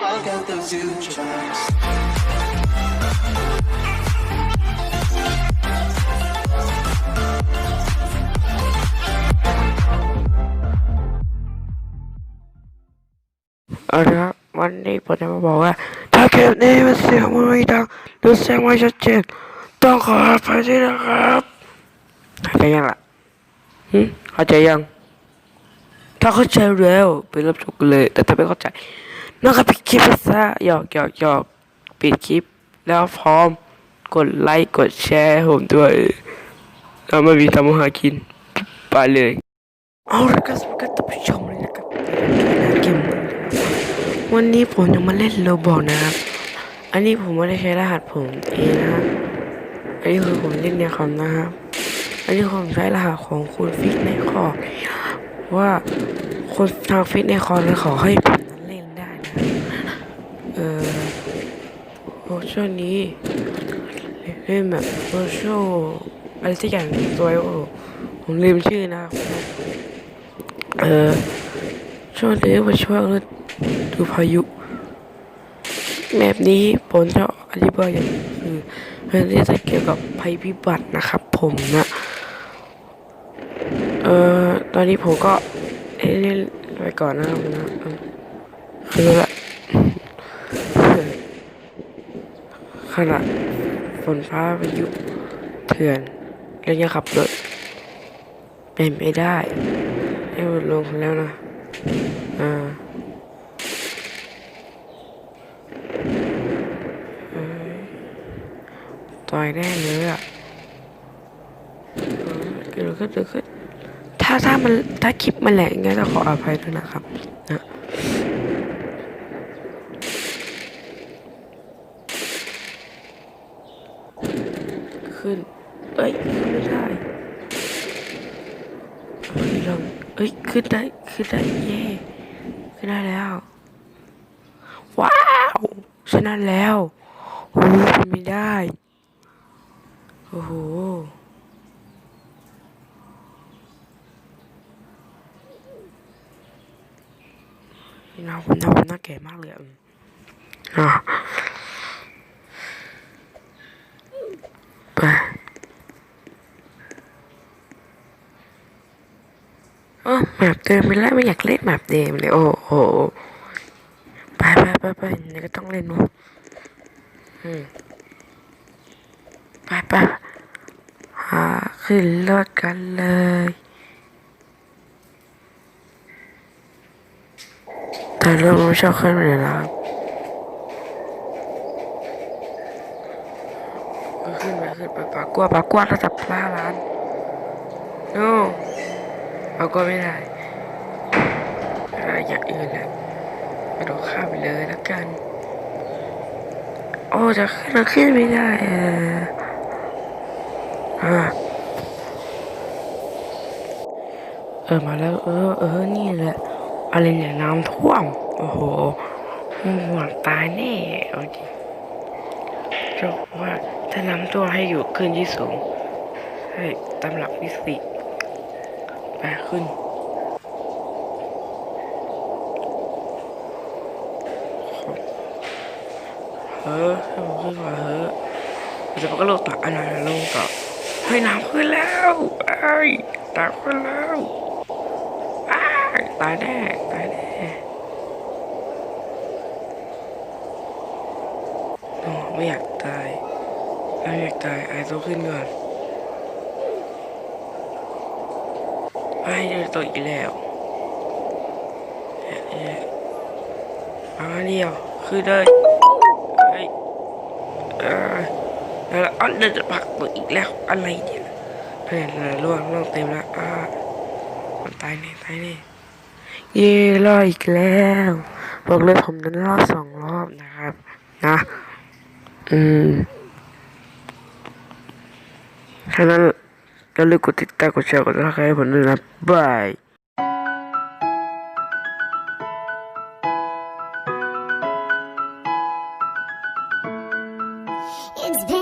I got those two tracks. เอาละครับวันนี้ผมจะมาบอกว่า ถ้าคลิปนี้มันเสียงไม่ดังหรือเสียงไม่ชัดเจนต้องขออภัยด้วยนะครับเข้าใจยังล่ะหึเข้าใจยัง ถ้าเข้าใจแล้วไปรับชมกันเลย แต่ถ้าไม่เข้าใจ นั่นก็ปิดคลิปไปซะหยอกหยอกหยอกปิดคลิป แล้วพร้อมกดไลค์กดแชร์ผมด้วยแล้วไม่มีทำมาหากินไปเลยเอาละครับสวัสดีครับท่านผู้ชมเลยนะครับเกมวันนี้ผมจะมาเล่นโลบอกนะครับ อันนี้ผมไม่ได้ใช้รหัสผมเองนะครับอันนี้คือผมเล่นในคอมนะครับ อันนี้ผมใช้รหัสของคุณฟิกในคอว่าคนทางฟิกในคอนั้นขอให้ผมนั้นเล่นได้นะเออโอ้ ช่วงนี้เล่นแบบโอโชอะไรสักอย่างตัวโอ้ผมลืมชื่อนะเออช่วงนี้มาช่วงฤดูพายุแบบนี้ผมจะอธิบายอย่างคือมันจะเกี่ยวกับภัยพิบัตินะครับ ผมนะเออตอนนี้ผมก็เล่นไปก่อนนะครับนะคือละ ขณะฝนฟ้าพายุเถื่อนแล้วยังขับรถเป็นไปได้ให้มันลงแล้วนะ อ่าต่อยแน่เลยอะเกิดขึ้นเกิดขึ้นถ้าถ้ามันถ้าคลิปมันแหลกงั้นจะขออภัยด้วยนะครับนะ ขึ้น เอ้ยขึ้นไม่ได้เฮ้ยลงเอ้ยขึ้นได้ขึ้นได้เย่ขึ้นได้แล้ว ว้าวชนะแล้วโอ้โหไม่ได้โอ้โหนี่นะผมน่าผมน่าแก่มากเลยอะ ไปเออแมปเดิมไปแล้วไม่อยากเล่นแมปเดิมเลย โอ้โหไปไปไปไปนี่ก็ต้องเล่นนู้นอืมไปไปหาขึ้นรถกันเลยแต่เรื่องมันชอบขึ้นเลยนะครับ ขึ้นไปขึ้นไปปากกลัวปากกลัวระดับล้าล้านโน่เราก็ไม่ได้อะไรอย่างอื่นแหละกระโดดข้ามไปเลยแล้วกัน โอ้จะขึ้นขึ้นไม่ได้เอออ่าเออมาแล้วเออเออนี่แหละอะไรเนี่ยน้ำท่วม โอ้โหห่วงตายแน่เอาดิ จะบอกว่าถ้าน้ำท่วให้อยู่ขึ้นที่สูงให้ตามหลักฟิสิกส์ไปขึ้น เฮ้อให้ผมขึ้นก่อนเฮ้อเดี๋ยวมันก็ลงต่ออันนั้นลงต่อเฮ้ยน้ำขึ้นแล้วไอ้ยน้ำขึ้นแล้วอ้ตายแน่ตายแน่โอ้ ไม่อยากตายไม่อยากตายไอ้ต้องขึ้นก่อนไอ้เดี๋ยวตกอีกแล้วเอ๊ะเอ๊ะมาเดียวขึ้นเลยเฮ้ยเออแล้วอันเดินจะผลักตัวอีกแล้วอะไรเนี่ยเฮ้ยเลยล่วงล่วงเต็มแล้วอ่ามันตายแน่ตายแน่เย่รอดอีกแล้ว บอกเลยผมนั้นรอดสองรอบนะครับ นะ อืมฉะนั้นอย่าลืมกดติดตามกดแชร์กดซับสไครต์ให้ผมด้วยนะบาย It's been